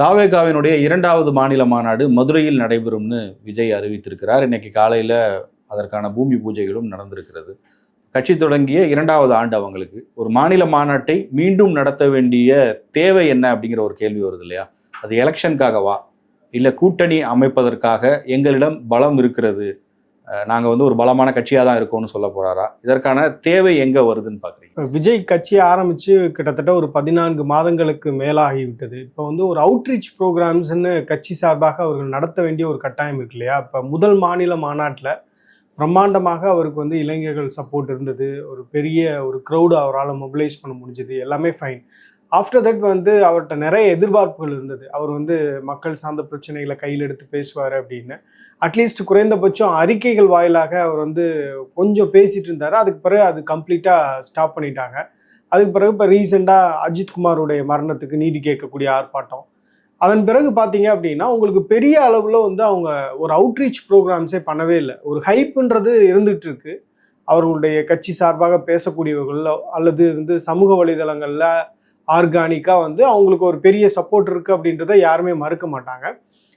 தாவேகாவினுடைய இரண்டாவது மாநில மாநாடு மதுரையில் நடைபெறும்னு விஜய் அறிவித்திருக்கிறார். இன்னைக்கு காலையில் அதற்கான பூமி பூஜைகளும் நடந்திருக்கிறது. கட்சி தொடங்கிய இரண்டாவது ஆண்டு அவங்களுக்கு. ஒரு மாநில மாநாட்டை மீண்டும் நடத்த வேண்டிய தேவை என்ன அப்படிங்கிற ஒரு கேள்வி வருது இல்லையா? அது எலெக்ஷனுக்காகவா இல்லை கூட்டணி அமைப்பதற்காக எங்களிடம் பலம் இருக்கிறது நாங்கள் வந்து ஒரு பலமான கட்சியாக தான் இருக்கோம்னு சொல்ல போகிறாரா இதற்கான தேவை எங்கே வருதுன்னு பார்க்குறீங்க விஜய் கட்சியை ஆரம்பித்து கிட்டத்தட்ட ஒரு பதினான்கு மாதங்களுக்கு மேலாகிவிட்டது. இப்போ வந்து ஒரு அவுட்ரீச் ப்ரோக்ராம்ஸ்ன்னு கட்சி சார்பாக அவர்கள் நடத்த வேண்டிய ஒரு கட்டாயம் இருக்கு இல்லையா? இப்போ முதல் மாநில மாநாட்டில் பிரம்மாண்டமாக அவருக்கு வந்து இளைஞர்கள் சப்போர்ட் இருந்தது. ஒரு பெரிய ஒரு க்ரௌடு அவரால் மொபிலைஸ் பண்ண முடிஞ்சது. எல்லாமே ஃபைன் ஆஃப்டர் தட் வந்து அவர்கிட்ட நிறைய எதிர்பார்ப்புகள் இருந்தது. அவர் வந்து மக்கள் சார்ந்த பிரச்சனைகளை கையில் எடுத்து பேசுவார் அப்படின்னு. அட்லீஸ்ட் குறைந்தபட்சம் அறிக்கைகள் வாயிலாக அவர் வந்து கொஞ்சம் பேசிட்டு இருந்தார். அதுக்கு பிறகு அது கம்ப்ளீட்டாக ஸ்டாப் பண்ணிட்டாங்க. அதுக்கு பிறகு இப்போ ரீசெண்டாக அஜித் குமாருடைய மரணத்துக்கு நீதி கேட்கக்கூடிய ஆர்ப்பாட்டம். அதன் பிறகு பார்த்தீங்க அப்படின்னா உங்களுக்கு பெரிய அளவில் வந்து அவங்க ஒரு அவுட்ரீச் ப்ரோக்ராம்ஸே பண்ணவே இல்லை. ஒரு ஹைப்புன்றது இருந்துகிட்டு இருக்கு. அவர்களுடைய கட்சி சார்பாக பேசக்கூடியவர்களோ அல்லது வந்து சமூக வலைதளங்களில் ஆர்கானிக்காக வந்து அவங்களுக்கு ஒரு பெரிய சப்போர்ட் இருக்குது அப்படின்றத யாருமே மறுக்க மாட்டாங்க.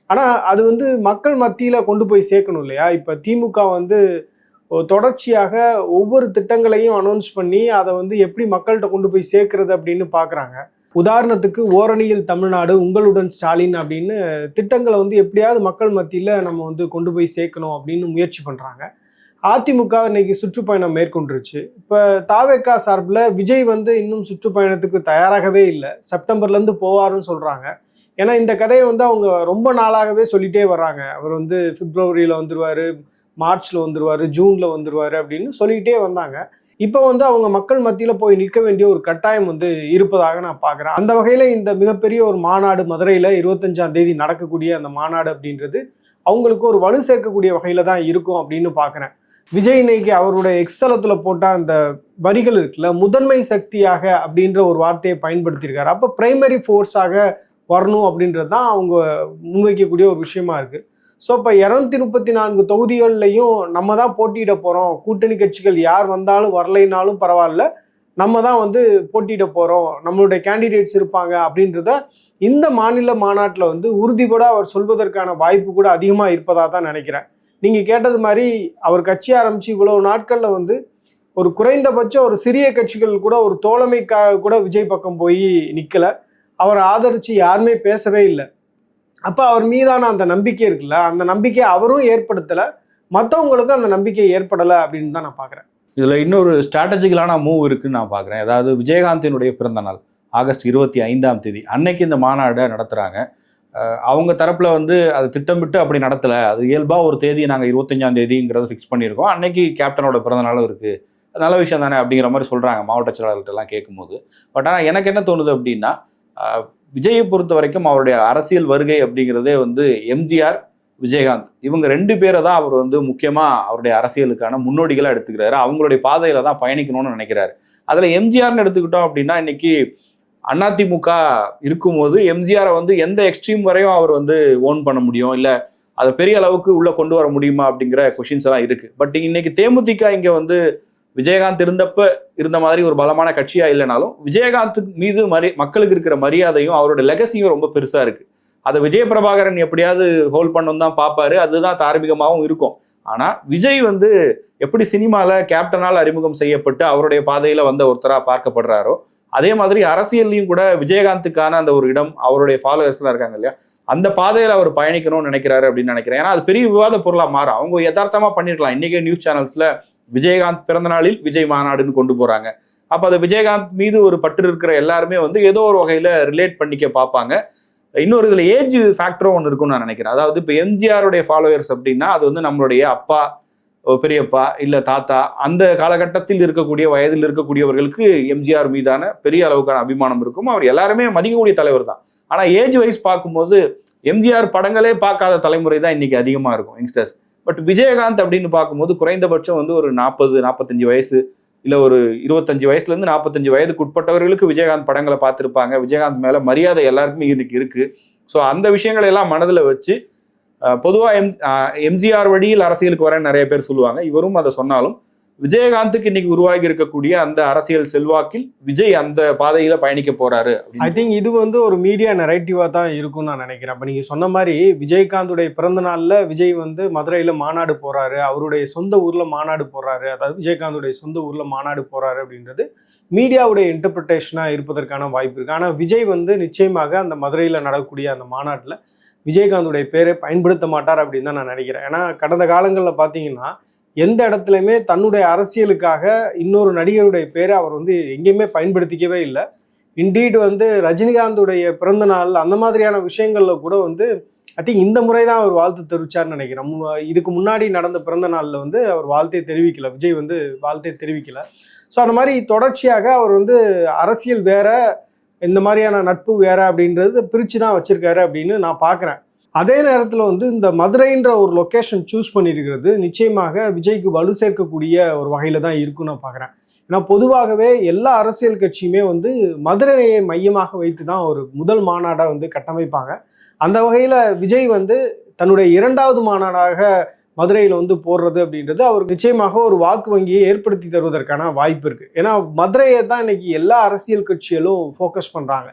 ஆனால் அது வந்து மக்கள் மத்தியில் கொண்டு போய் சேர்க்கணும் இல்லையா? இப்போ திமுக வந்து தொடர்ச்சியாக ஒவ்வொரு திட்டங்களையும் அனௌன்ஸ் பண்ணி அதை வந்து எப்படி மக்கள்கிட்ட கொண்டு போய் சேர்க்கறது அப்படின்னு பார்க்குறாங்க உதாரணத்துக்கு ஓரணியில் தமிழ்நாடு உங்களுடன் ஸ்டாலின் அப்படின்னு திட்டங்களை வந்து எப்படியாவது மக்கள் மத்தியில் நம்ம வந்து கொண்டு போய் சேர்க்கணும் அப்படின்னு முயற்சி பண்ணுறாங்க அதிமுக இன்னைக்கு சுற்றுப்பயணம் மேற்கொண்டுருச்சு. இப்போ தாவேக்கா சார்பில் விஜய் வந்து இன்னும் சுற்றுப்பயணத்துக்கு தயாராகவே இல்லை. செப்டம்பர்லேருந்து போவாருன்னு சொல்கிறாங்க ஏன்னா இந்த கதையை வந்து அவங்க ரொம்ப நாளாகவே சொல்லிட்டே வர்றாங்க. அவர் வந்து பிப்ரவரியில் வந்துடுவார் மார்ச்சில் வந்துடுவார் ஜூனில் வந்துடுவார் அப்படின்னு சொல்லிகிட்டே வந்தாங்க. இப்போ வந்து அவங்க மக்கள் மத்தியில் போய் நிற்க வேண்டிய ஒரு கட்டாயம் வந்து இருப்பதாக நான் பார்க்குறேன். அந்த வகையில் இந்த மிகப்பெரிய ஒரு மாநாடு மதுரையில் இருபத்தஞ்சாம் தேதி நடக்கக்கூடிய அந்த மாநாடு அப்படின்றது அவங்களுக்கு ஒரு வலு சேர்க்கக்கூடிய வகையில் தான் இருக்கும் அப்படின்னு பார்க்குறேன். விஜய் இன்னைக்கு அவருடைய எக்ஸ்தலத்தில் போட்ட அந்த வரிகள் இருக்குல்ல முதன்மை சக்தியாக அப்படின்ற ஒரு வார்த்தையை பயன்படுத்தியிருக்காரு. அப்போ பிரைமரி ஃபோர்ஸாக வரணும் அப்படின்றது தான் அவங்க முன்வைக்கக்கூடிய ஒரு விஷயமா இருக்குது ஸோ இப்போ இரநூத்தி முப்பத்தி நான்கு தொகுதிகள்லையும் நம்ம தான் போட்டியிட போகிறோம் கூட்டணி கட்சிகள் யார் வந்தாலும் வரலைனாலும் பரவாயில்ல. நம்ம தான் வந்து போட்டியிட போகிறோம் நம்மளுடைய கேண்டிடேட்ஸ் இருப்பாங்க அப்படின்றத இந்த மாநில மாநாட்டில் வந்து உறுதிபட அவர் சொல்வதற்கான வாய்ப்பு கூட அதிகமாக இருப்பதாக தான் நினைக்கிறேன். நீங்கள் கேட்டது மாதிரி அவர் கட்சி ஆரம்பித்து இவ்வளோ நாட்களில் வந்து ஒரு குறைந்தபட்சம் ஒரு சிறிய கட்சிகள் கூட ஒரு தோழமைக்காக கூட விஜய் பக்கம் போய் நிற்கலை அவரை ஆதரித்து யாருமே பேசவே இல்லை. அப்போ அவர் மீதான அந்த நம்பிக்கை இருக்குல்ல அந்த நம்பிக்கையை அவரும் ஏற்படுத்தலை மற்றவங்களுக்கும் அந்த நம்பிக்கை ஏற்படலை அப்படின்னு தான் நான் பார்க்குறேன் இதில் இன்னொரு ஸ்ட்ராட்டஜிக்கலான மூவ் இருக்குன்னு நான் பார்க்குறேன் அதாவது விஜயகாந்தினுடைய பிறந்த நாள் ஆகஸ்ட் இருபத்தி ஐந்தாம் தேதி. அன்னைக்கு இந்த மாநாடை நடத்துகிறாங்க அவங்க தரப்பில் வந்து அது திட்டமிட்டு அப்படி நடத்தலை. அது இயல்பாக ஒரு தேதி நாங்கள் இருபத்தஞ்சாம் தேதிங்கிறத ஃபிக்ஸ் பண்ணியிருக்கோம். அன்னைக்கு கேப்டனோட பிறந்த நாளும் இருக்குது நல்ல விஷயம் தானே அப்படிங்கிற மாதிரி சொல்கிறாங்க மாவட்ட செயலாளர்கள்ட்டெல்லாம் கேட்கும்போது பட் ஆனால் எனக்கு என்ன தோணுது அப்படின்னா விஜயை பொறுத்த வரைக்கும் அவருடைய அரசியல் வருகை அப்படிங்கிறதே வந்து எம்ஜிஆர் விஜயகாந்த். இவங்க ரெண்டு பேரை தான் அவர் வந்து முக்கியமாக அவருடைய அரசியலுக்கான முன்னோடிகளாக எடுத்துக்கிறாரு. அவங்களுடைய பாதையில் தான் பயணிக்கணும்னு நினைக்கிறாரு. அதில் எம்ஜிஆர்னு எடுத்துக்கிட்டோம் அப்படின்னா இன்னைக்கு அதிமுக இருக்கும்போது எம்ஜிஆரை வந்து எந்த எக்ஸ்ட்ரீம் வரையும் அவர் வந்து ஓன் பண்ண முடியும். இல்லை அதை பெரிய அளவுக்கு உள்ளே கொண்டு வர முடியுமா அப்படிங்கிற கொஷின்ஸ் எல்லாம் இருக்குது பட் இன்னைக்கு தேமுதிக இங்கே வந்து விஜயகாந்த் இருந்தப்ப இருந்த மாதிரி ஒரு பலமான கட்சியா இல்லைனாலும் விஜயகாந்த் மீது மரி மக்களுக்கு இருக்கிற மரியாதையும் அவரோட லெகசியும் ரொம்ப பெருசா இருக்கு. அதை விஜய பிரபாகரன் எப்படியாவது ஹோல்ட் பண்ணணும் தான் பார்ப்பாரு அதுதான் தார்மீகமாகவும் இருக்கும். ஆனா விஜய் வந்து எப்படி சினிமால கேப்டனால் அறிமுகம் செய்யப்பட்டு அவருடைய பாதையில வந்த ஒருத்தரா பார்க்கப்படுறாரோ அதே மாதிரி அரசியல்லையும் கூட விஜயகாந்துக்கான அந்த ஒரு இடம் அவருடைய ஃபாலோவர்ஸ்லாம் இருக்காங்க இல்லையா? அந்த பாதையில் அவர் பயணிக்கணும்னு நினைக்கிறாரு அப்படின்னு நினைக்கிறேன். ஏன்னா அது பெரிய விவாத பொருளாக மாறும். அவங்க யதார்த்தமாக பண்ணிருக்கலாம். இன்னைக்கு நியூஸ் சேனல்ஸில் விஜயகாந்த் பிறந்த நாளில் விஜய் மாநாடுன்னு கொண்டு போகிறாங்க அப்போ அது விஜயகாந்த் மீது ஒரு பற்று இருக்கிற எல்லாருமே வந்து ஏதோ ஒரு வகையில் ரிலேட் பண்ணிக்க பார்ப்பாங்க. இன்னொரு இதில் ஏஜ் ஃபேக்டரும் ஒன்று இருக்கும்னு நான் நினைக்கிறேன். அதாவது இப்போ எம்ஜிஆருடைய ஃபாலோவர்ஸ் அப்படின்னா அது வந்து நம்மளுடைய அப்பா பெரியப்பா இல்லை தாத்தா அந்த காலகட்டத்தில் இருக்கக்கூடிய வயதில் இருக்கக்கூடியவர்களுக்கு எம்ஜிஆர் மீதான பெரிய அளவுக்கான அபிமானம் இருக்கும். அவர் எல்லாருமே மதிக்கக்கூடிய தலைவர் தான். ஆனால் ஏஜ் வைஸ் பார்க்கும்போது எம்ஜிஆர் படங்களே பார்க்காத தலைமுறை தான் இன்னைக்கு அதிகமாக இருக்கும் யங்ஸ்டர்ஸ் பட் விஜயகாந்த் அப்படின்னு பார்க்கும்போது குறைந்தபட்சம் வந்து ஒரு நாற்பது நாற்பத்தஞ்சு வயசு இல்லை ஒரு இருபத்தஞ்சு வயசுலேருந்து நாற்பத்தஞ்சு வயதுக்கு உட்பட்டவர்களுக்கு விஜயகாந்த் படங்களை பார்த்துருப்பாங்க. விஜயகாந்த் மேலே மரியாதை எல்லாருக்குமே இன்னைக்கு இருக்குது ஸோ அந்த விஷயங்களை எல்லாம் மனதில் வச்சு பொதுவாக எம் எம்ஜிஆர் வழியில் அரசியலுக்கு வரேன்னு நிறைய பேர் சொல்லுவாங்க. இவரும் அதை சொன்னாலும் விஜயகாந்துக்கு இன்னைக்கு உருவாகி இருக்கக்கூடிய அந்த அரசியல் செல்வாக்கில் விஜய் அந்த பாதையில பயணிக்க போறாரு ஐ திங்க் இது வந்து ஒரு மீடியா நெரேட்டிவாக தான் இருக்கும்னு நான் நினைக்கிறேன். அப்போ நீங்கள் சொன்ன மாதிரி விஜயகாந்துடைய பிறந்த நாளில் விஜய் வந்து மதுரையில் மாநாடு போகிறாரு அவருடைய சொந்த ஊரில் மாநாடு போகிறாரு அதாவது விஜயகாந்துடைய சொந்த ஊரில் மாநாடு போகிறாரு அப்படின்றது மீடியாவுடைய இன்டர்பிரிட்டேஷனாக இருப்பதற்கான வாய்ப்பு இருக்குது ஆனால் விஜய் வந்து நிச்சயமாக அந்த மதுரையில் நடக்கக்கூடிய அந்த மாநாட்டில் விஜயகாந்துடைய பேரை பயன்படுத்த மாட்டார் அப்படின்னு தான் நான் நினைக்கிறேன். ஏன்னா கடந்த காலங்களில் பார்த்தீங்கன்னா எந்த இடத்துலையுமே தன்னுடைய அரசியலுக்காக இன்னொரு நடிகருடைய பேரை அவர் வந்து எங்கேயுமே பயன்படுத்திக்கவே இல்லை. இண்டீடு வந்து ரஜினிகாந்துடைய பிறந்த நாள் அந்த மாதிரியான விஷயங்களில் கூட வந்து ஐ திங்க் இந்த முறை தான் அவர் வாழ்த்து தெரிவிச்சார்னு நினைக்கிறேன். இதுக்கு முன்னாடி நடந்த பிறந்த நாளில் வந்து அவர் வாழ்த்தை தெரிவிக்கல. விஜய் வந்து வாழ்த்தே தெரிவிக்கல. ஸோ அந்த மாதிரி தொடர்ச்சியாக அவர் வந்து அரசியல் வேற இந்த மாதிரியான நட்பு வேற அப்படின்றது பிரித்து தான் வச்சுருக்காரு அப்படின்னு நான் பார்க்குறேன். அதே நேரத்தில் வந்து இந்த மதுரைன்ற ஒரு லொக்கேஷன் சூஸ் பண்ணியிருக்கிறது நிச்சயமாக விஜய்க்கு வலு சேர்க்கக்கூடிய ஒரு வகையில் தான் இருக்குன்னு நான் பார்க்குறேன். ஏன்னா பொதுவாகவே எல்லா அரசியல் கட்சியுமே வந்து மதுரையை மையமாக வைத்து தான் ஒரு முதல் மாநாடாக வந்து கட்டமைப்பாங்க. அந்த வகையில் விஜய் வந்து தன்னுடைய இரண்டாவது மாநாடாக மதுரையில் வந்து போடுறது அப்படின்றது அவருக்கு நிச்சயமாக ஒரு வாக்கு வங்கியை ஏற்படுத்தி தருவதற்கான வாய்ப்பு இருக்குது ஏன்னா மதுரையை தான் இன்னைக்கு எல்லா அரசியல் கட்சிகளும் ஃபோக்கஸ் பண்ணுறாங்க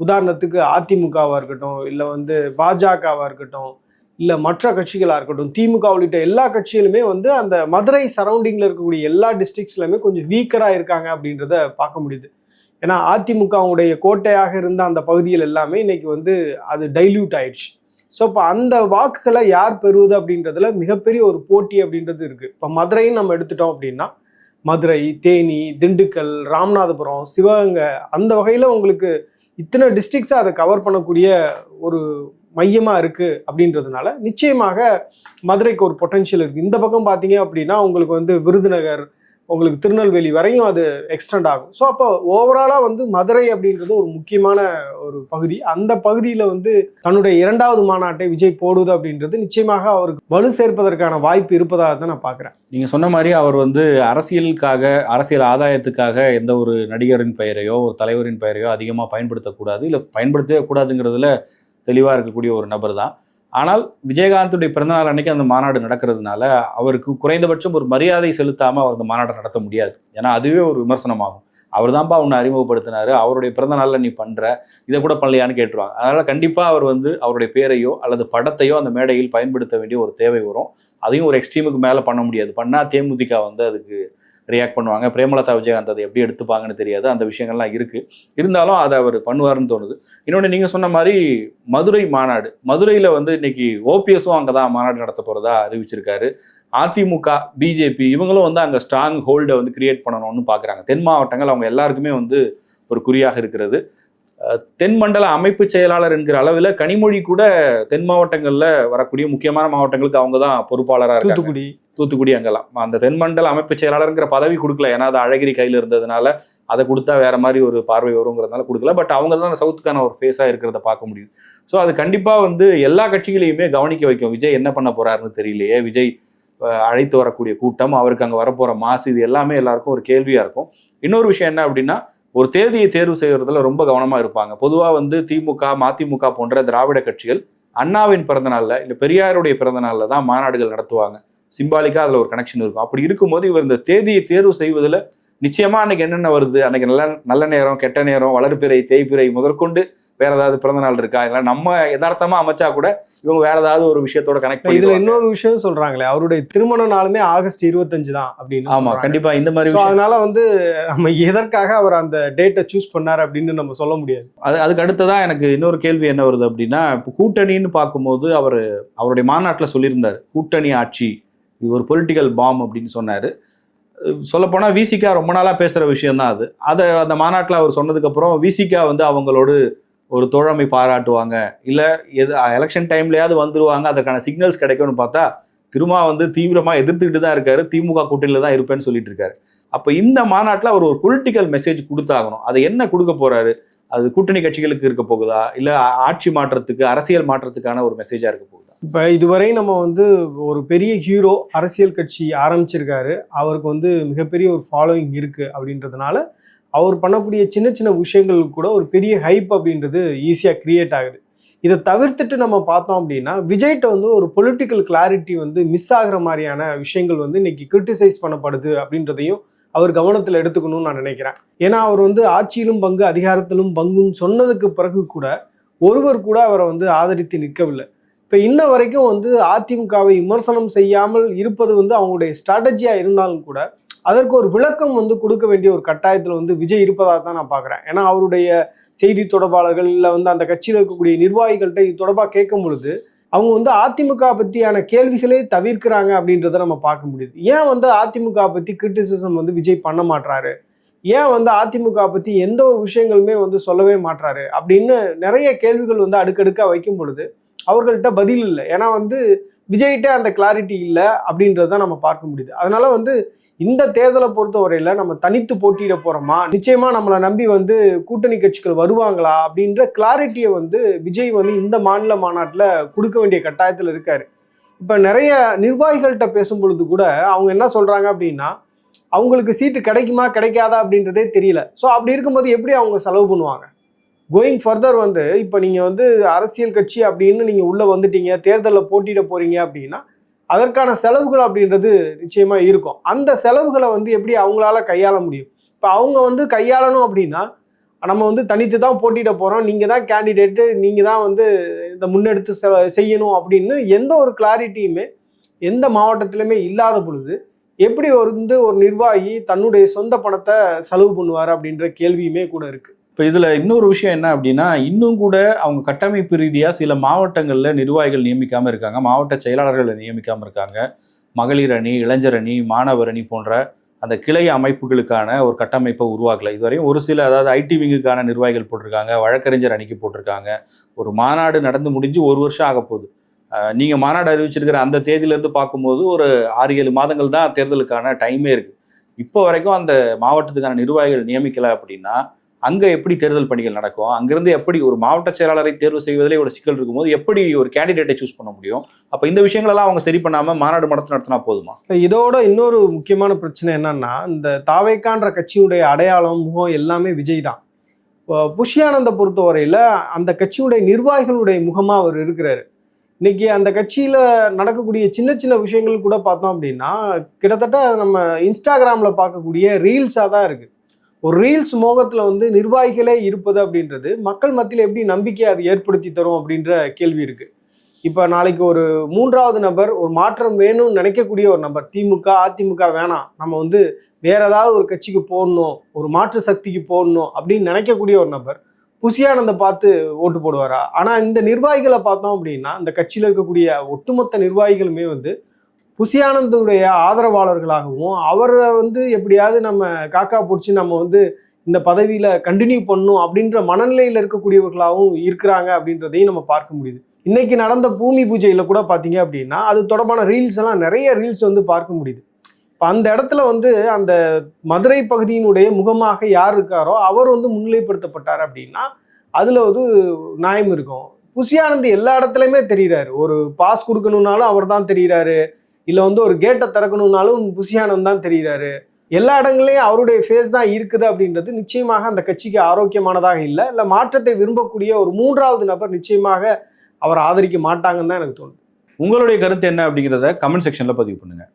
உதாரணத்துக்கு அதிமுகவாக இருக்கட்டும் இல்லை வந்து பாஜகவாக இருக்கட்டும் இல்லை மற்ற கட்சிகளாக இருக்கட்டும் திமுக உள்ளிட்ட எல்லா கட்சிகளுமே வந்து அந்த மதுரை சரௌண்டிங்கில் இருக்கக்கூடிய எல்லா டிஸ்ட்ரிக்ஸ்லையுமே கொஞ்சம் வீக்கராக இருக்காங்க அப்படின்றத பார்க்க முடியுது. ஏன்னா அதிமுகவுடைய கோட்டையாக இருந்த அந்த பகுதிகள் எல்லாமே இன்னைக்கு வந்து அது டைல்யூட் ஆயிடுச்சு. ஸோ இப்போ அந்த வாக்குகளை யார் பெறுவது அப்படின்றதுல மிகப்பெரிய ஒரு போட்டி அப்படின்றது இருக்குது இப்போ மதுரைன்னு நம்ம எடுத்துட்டோம் அப்படின்னா மதுரை தேனி திண்டுக்கல் ராமநாதபுரம் சிவகங்கை அந்த வகையில் உங்களுக்கு இத்தனை டிஸ்ட்ரிக்ஸை அதை கவர் பண்ணக்கூடிய ஒரு மையமாக இருக்குது அப்படின்றதுனால நிச்சயமாக மதுரைக்கு ஒரு பொட்டன்ஷியல் இருக்குது இந்த பக்கம் பார்த்தீங்க அப்படின்னா உங்களுக்கு வந்து விருதுநகர் உங்களுக்கு திருநெல்வேலி வரையும் அது எக்ஸ்டெண்ட் ஆகும். ஸோ அப்போ ஓவராலாக வந்து மதுரை அப்படின்றது ஒரு முக்கியமான ஒரு பகுதி. அந்த பகுதியில் வந்து தன்னுடைய இரண்டாவது மாநாட்டை விஜய் போடுவது அப்படின்றது நிச்சயமாக அவருக்கு வலு சேர்ப்பதற்கான வாய்ப்பு இருப்பதாக தான் நான் பார்க்குறேன். நீங்கள் சொன்ன மாதிரி அவர் வந்து அரசியலுக்காக அரசியல் ஆதாயத்துக்காக எந்த ஒரு நடிகரின் பெயரையோ ஒரு தலைவரின் பெயரையோ அதிகமாக பயன்படுத்தக்கூடாது. இல்லை பயன்படுத்தவே கூடாதுங்கிறதுல தெளிவாக இருக்கக்கூடிய ஒரு நபர் தான். ஆனால் விஜயகாந்துடைய பிறந்தநாள் அன்னைக்கு அந்த மாநாடு நடக்கிறதுனால அவருக்கு குறைந்தபட்சம் ஒரு மரியாதை செலுத்தாமல் அவர் அந்த மாநாட்டை நடத்த முடியாது. ஏன்னா அதுவே ஒரு விமர்சனமாகும். அவர் தான்ப்பா உன்னை அறிமுகப்படுத்தினாரு. அவருடைய பிறந்த நாளில் நீ பண்ணுற இதை கூட பண்ணலையான்னு கேட்டுருவாங்க. அதனால் கண்டிப்பாக அவர் வந்து அவருடைய பேரையோ அல்லது படத்தையோ அந்த மேடையில் பயன்படுத்த வேண்டிய ஒரு தேவை வரும். அதையும் ஒரு எக்ஸ்ட்ரீமுக்கு மேலே பண்ண முடியாது. பண்ணால் தேமுதிக வந்து அதுக்கு ரியாக்ட் பண்ணுவாங்க. பிரேமலதா விஜயகாந்த் அதை எப்படி எடுத்துப்பாங்கன்னு தெரியாது. அந்த விஷயங்கள்லாம் இருக்குது இருந்தாலும் அதை அவர் பண்ணுவாருன்னு தோணுது. இன்னொன்று நீங்கள் சொன்ன மாதிரி மதுரை மாநாடு. மதுரையில் வந்து இன்னைக்கு ஓபிஎஸும் அங்கே தான் மாநாடு நடத்த போகிறதா அறிவிச்சிருக்காரு. அதிமுக பிஜேபி இவங்களும் வந்து அங்கே ஸ்ட்ராங் ஹோல்டை வந்து கிரியேட் பண்ணணும்னு பார்க்குறாங்க தென் மாவட்டங்கள் அவங்க எல்லாருக்குமே வந்து ஒரு குறியாக இருக்கிறது. அஹ் தென் மண்டல அமைப்பு செயலாளர் என்கிற அளவில் கனிமொழி கூட தென் மாவட்டங்களில் வரக்கூடிய முக்கியமான மாவட்டங்களுக்கு அவங்க தான் பொறுப்பாளராக தூத்துக்குடி. தூத்துக்குடி அங்கெல்லாம். அந்த தென்மண்டல அமைப்பு செயலாளருங்கிற பதவி கொடுக்கல. ஏன்னா அது அழகிரி கையில் இருந்ததுனால அதை கொடுத்தா வேற மாதிரி ஒரு பார்வை வருங்கிறதுனால கொடுக்கல. பட் அவங்க தான் சவுத்துக்கான ஒரு ஃபேஸாக இருக்கிறத பார்க்க முடியும். ஸோ அது கண்டிப்பாக வந்து எல்லா கட்சிகளையுமே கவனிக்க வைக்கும். விஜய் என்ன பண்ண போறாருன்னு தெரியலையே. விஜய் அழைத்து வரக்கூடிய கூட்டம் அவருக்கு அங்கே வரப்போகிற மாசு இது எல்லாமே எல்லாருக்கும் ஒரு கேள்வியாக இருக்கும். இன்னொரு விஷயம் என்ன அப்படின்னா ஒரு தேதியை தேர்வு செய்கிறதுல ரொம்ப கவனமாக இருப்பாங்க. பொதுவாக வந்து திமுக மதிமுக போன்ற திராவிட கட்சிகள் அண்ணாவின் பிறந்த நாளில் இல்லை பெரியாருடைய பிறந்த நாளில் தான் மாநாடுகள் நடத்துவாங்க. சிம்பாலிக்காக அதில் ஒரு கனெக்ஷன் இருக்கும். அப்படி இருக்கும்போது இவர் இந்த தேதியை தேர்வு செய்வதில் நிச்சயமாக அன்னைக்கு என்னென்ன வருது? அன்னைக்கு நல்ல நல்ல நேரம் கெட்ட நேரம் வளர்பிறை தேய்பிறை முதற்கொண்டு வேற ஏதாவது பிறந்த நாள் இருக்கா? இல்லை நம்ம யதார்த்தமா அமைச்சா கூட இவங்க வேற ஏதாவது ஒரு விஷயத்தோட கனெக்ட் இதுல பண்ணி இன்னொரு விஷயம் சொல்றாங்களே அவருடைய திருமண நாளுமே ஆகஸ்ட் இருபத்தஞ்சு தான் அப்படின்னு ஆமா. கண்டிப்பா இந்த மாதிரி அதனால வந்து நம்ம எதற்காக அவர் அந்த டேட்டை சூஸ் பண்ணாரு அப்படின்னு நம்ம சொல்ல முடியாது. அது அதுக்கு அடுத்ததா எனக்கு இன்னொரு கேள்வி என்ன வருது அப்படின்னா இப்போ கூட்டணின்னு பார்க்கும்போது அவர் அவருடைய மாநாட்டில் சொல்லியிருந்தார் கூட்டணி ஆட்சி இது ஒரு பொலிட்டிக்கல் பாம் அப்படின்னு சொன்னார். சொல்லப்போனால் விசிகா ரொம்ப நாளாக பேசுகிற விஷயம்தான் அது. அதை அந்த மாநாட்டில் அவர் சொன்னதுக்கப்புறம் விசிகா வந்து அவங்களோடு ஒரு தோழமை பாராட்டுவாங்க. இல்லை எது எலெக்ஷன் டைம்லையாவது வந்துருவாங்க அதற்கான சிக்னல்ஸ் கிடைக்கும்னு பார்த்தா திரும்ப வந்து தீவிரமாக எதிர்த்துக்கிட்டு தான் இருக்காரு. திமுக கூட்டணியில் தான் இருப்பேன்னு சொல்லிட்டு இருக்காரு. அப்போ இந்த மாநாட்டில் அவர் ஒரு பொலிட்டிக்கல் மெசேஜ் கொடுத்தாகணும். அதை என்ன கொடுக்க போறாரு? அது கூட்டணி கட்சிகளுக்கு இருக்க போகுதா? இல்லை ஆட்சி மாற்றத்துக்கு அரசியல் மாற்றத்துக்கான ஒரு மெசேஜாக இருக்க போகுதா? இப்போ இதுவரை நம்ம வந்து ஒரு பெரிய ஹீரோ அரசியல் கட்சி ஆரம்பிச்சிருக்காரு. அவருக்கு வந்து மிகப்பெரிய ஒரு ஃபாலோயிங் இருக்குது அப்படின்றதுனால அவர் பண்ணக்கூடிய சின்ன சின்ன விஷயங்களுக்கு கூட ஒரு பெரிய ஹைப் அப்படின்றது ஈஸியாக கிரியேட் ஆகுது. இதை தவிர்த்துட்டு நம்ம பார்த்தோம் அப்படின்னா விஜய்கிட்ட வந்து ஒரு பொலிட்டிக்கல் கிளாரிட்டி வந்து மிஸ் ஆகிற மாதிரியான விஷயங்கள் வந்து இன்னைக்கு கிரிட்டிசைஸ் பண்ணப்படுது அப்படின்றதையும் அவர் கவனத்தில் எடுத்துக்கணும்னு நான் நினைக்கிறேன். ஏன்னா அவர் வந்து ஆட்சியிலும் பங்கு அதிகாரத்திலும் பங்குன்னு சொன்னதுக்கு பிறகு கூட ஒருவர் கூட அவரை வந்து ஆதரித்து நிற்கவில்லை. இப்போ இன்ன வரைக்கும் வந்து அதிமுகவை விமர்சனம் செய்யாமல் இருப்பது வந்து அவங்களுடைய ஸ்ட்ராட்டஜியாக இருந்தாலும் கூட அதற்கு ஒரு விளக்கம் வந்து கொடுக்க வேண்டிய ஒரு கட்டாயத்தில் வந்து விஜய் இருப்பதாக தான் நான் பார்க்குறேன். ஏன்னா அவருடைய செய்தி தொடர்பாளர்கள் இல்லை வந்து அந்த கட்சியில் இருக்கக்கூடிய நிர்வாகிகள்கிட்ட இது தொடர்பாக கேட்கும் பொழுது அவங்க வந்து அதிமுக பற்றியான கேள்விகளே தவிர்க்கிறாங்க அப்படின்றத நம்ம பார்க்க முடியுது. ஏன் வந்து அதிமுக பற்றி கிரிட்டிசிசம் வந்து விஜய் பண்ண மாட்றாரு? ஏன் வந்து அதிமுக பற்றி எந்த ஒரு விஷயங்களுமே வந்து சொல்லவே மாட்றாரு? அப்படின்னு நிறைய கேள்விகள் வந்து அடுக்கடுக்காக வைக்கும் பொழுது அவர்கள்ட்ட பதில் இல்லை. ஏன்னா வந்து விஜய்கிட்ட அந்த கிளாரிட்டி இல்லை அப்படின்றத நம்ம பார்க்க முடியுது. அதனால வந்து இந்த தேர்தலை பொறுத்தவரையில நம்ம தனித்து போட்டியிட போறோமா? நிச்சயமா நம்மளை நம்பி வந்து கூட்டணி கட்சிகள் வருவாங்களா? அப்படின்ற கிளாரிட்டியை வந்து விஜய் வந்து இந்த மாநில மாநாட்டில் கொடுக்க வேண்டிய கட்டாயத்தில் இருக்காரு. இப்போ நிறைய நிர்வாகிகள்கிட்ட பேசும் பொழுது கூட அவங்க என்ன சொல்றாங்க அப்படின்னா அவங்களுக்கு சீட்டு கிடைக்குமா கிடைக்காதா அப்படின்றதே தெரியல. ஸோ அப்படி இருக்கும்போது எப்படி அவங்க செலவு பண்ணுவாங்க? கோயிங் ஃபர்தர் வந்து இப்போ நீங்கள் வந்து அரசியல் கட்சி அப்படின்னு நீங்கள் உள்ளே வந்துட்டீங்க தேர்தலில் போட்டியிட போகிறீங்க அப்படின்னா அதற்கான செலவுகள் அப்படின்றது நிச்சயமாக இருக்கும். அந்த செலவுகளை வந்து எப்படி அவங்களால கையாள முடியும்? இப்போ அவங்க வந்து கையாளணும் அப்படின்னா நம்ம வந்து தனித்து தான் போட்டியிட போகிறோம் நீங்கள் தான் கேண்டிடேட்டு நீங்கள் தான் வந்து இந்த முன்னெடுத்து செ- செய்யணும் அப்படின்னு எந்த ஒரு கிளாரிட்டியுமே எந்த மாவட்டத்திலுமே இல்லாத பொழுது எப்படி வந்து ஒரு நிர்வாகி தன்னுடைய சொந்த பணத்தை செலவு பண்ணுவார் அப்படின்ற கேள்வியுமே கூட இருக்குது இப்போ இதில் இன்னொரு விஷயம் என்ன அப்படின்னா இன்னும் கூட அவங்க கட்டமைப்பு ரீதியாக சில மாவட்டங்களில் நிர்வாகிகள் நியமிக்காமல் இருக்காங்க. மாவட்ட செயலாளர்களை நியமிக்காமல் இருக்காங்க. மகளிர் அணி இளைஞர் அணி மாணவர் அணி போன்ற அந்த கிளை அமைப்புகளுக்கான ஒரு கட்டமைப்பை உருவாக்கலை. இதுவரையும் ஒரு சில அதாவது ஐடி விங்குக்கான நிர்வாகிகள் போட்டிருக்காங்க. வழக்கறிஞர் அணிக்கு போட்டிருக்காங்க. ஒரு மாநாடு நடந்து முடிஞ்சு ஒரு வருஷம் ஆக போகுது. நீங்கள் மாநாடு அறிவிச்சிருக்கிற அந்த தேதியிலேருந்து பார்க்கும்போது ஒரு ஆறு ஏழு மாதங்கள் தான் தேர்தலுக்கான டைமே இருக்குது இப்போ வரைக்கும் அந்த மாவட்டத்துக்கான நிர்வாகிகள் நியமிக்கலை அப்படின்னா அங்கே எப்படி தேர்தல் பணிகள் நடக்கும்? அங்கிருந்து எப்படி ஒரு மாவட்ட செயலாளரை தேர்வு செய்வதிலே ஒரு சிக்கல் இருக்கும்போது எப்படி ஒரு கேண்டிடேட்டை சூஸ் பண்ண முடியும்? அப்போ இந்த விஷயங்களெல்லாம் அவங்க சரி பண்ணாமல் மாநாடு மடத்து நடத்தினா போதுமா? இதோட இன்னொரு முக்கியமான பிரச்சனை என்னன்னா இந்த தாவைக்கான்ற கட்சியுடைய அடையாளம் முகம் எல்லாமே விஜய் தான். இப்போ புஷ்யானந்த பொறுத்தவரையில் அந்த கட்சியுடைய நிர்வாகிகளுடைய முகமாக அவர் இருக்கிறாரு. இன்னைக்கு அந்த கட்சியில் நடக்கக்கூடிய சின்ன சின்ன விஷயங்கள் கூட பார்த்தோம் அப்படின்னா கிட்டத்தட்ட நம்ம இன்ஸ்டாகிராமில் பார்க்கக்கூடிய ரீல்ஸாக தான் இருக்குது ஒரு ரீல்ஸ் மோகத்தில் வந்து நிர்வாகிகளே இருப்பது அப்படின்றது மக்கள் மத்தியில் எப்படி நம்பிக்கை அது ஏற்படுத்தி தரும் அப்படின்ற கேள்வி இருக்குது இப்போ நாளைக்கு ஒரு மூன்றாவது நபர் ஒரு மாற்றம் வேணும்னு நினைக்கக்கூடிய ஒரு நபர் திமுக அதிமுக வேணாம். நம்ம வந்து வேற ஏதாவது ஒரு கட்சிக்கு போடணும் ஒரு மாற்று சக்திக்கு போடணும் அப்படின்னு நினைக்கக்கூடிய ஒரு நபர் புசியானந்தை பார்த்து ஓட்டு போடுவாரா? ஆனால் இந்த நிர்வாகிகளை பார்த்தோம் அப்படின்னா இந்த கட்சியில் இருக்கக்கூடிய ஒட்டுமொத்த நிர்வாகிகளுமே வந்து புசியானந்தனுடைய ஆதரவாளர்களாகவும் அவரை வந்து எப்படியாவது நம்ம காக்கா பிடிச்சி நம்ம வந்து இந்த பதவியில் கண்டினியூ பண்ணும் அப்படின்ற மனநிலையில் இருக்கக்கூடியவர்களாகவும் இருக்கிறாங்க அப்படின்றதையும் நம்ம பார்க்க முடியுது. இன்னைக்கு நடந்த பூமி பூஜையில் கூட பார்த்தீங்க அப்படின்னா அது தொடர்பான ரீல்ஸ் எல்லாம் நிறைய ரீல்ஸ் வந்து பார்க்க முடியுது. இப்போ அந்த இடத்துல வந்து அந்த மதுரை பகுதியினுடைய முகமாக யார் இருக்காரோ அவர் வந்து முன்னிலைப்படுத்தப்பட்டார் அப்படின்னா அதில் வந்து நியாயம் இருக்கும். புசியானந்த் எல்லா இடத்துலையுமே தெரிகிறாரு ஒரு பாஸ் கொடுக்கணுன்னாலும் அவர் தான் தெரிகிறாரு இல்லை வந்து ஒரு கேட்டை திறக்கணும்னாலும் புசியானம் தான் தெரிகிறாரு. எல்லா இடங்களையும் அவருடைய ஃபேஸ் தான் இருக்குது அப்படின்றது நிச்சயமாக அந்த கட்சிக்கு ஆரோக்கியமானதாக இல்லை. இல்லை மாற்றத்தை விரும்பக்கூடிய ஒரு மூன்றாவது நபர் நிச்சயமாக அவர் ஆதரிக்க மாட்டாங்கன்னு தான் எனக்கு தோணுது. உங்களுடைய கருத்து என்ன அப்படிங்கிறத கமெண்ட் செக்ஷனில் பதிவு பண்ணுங்கள்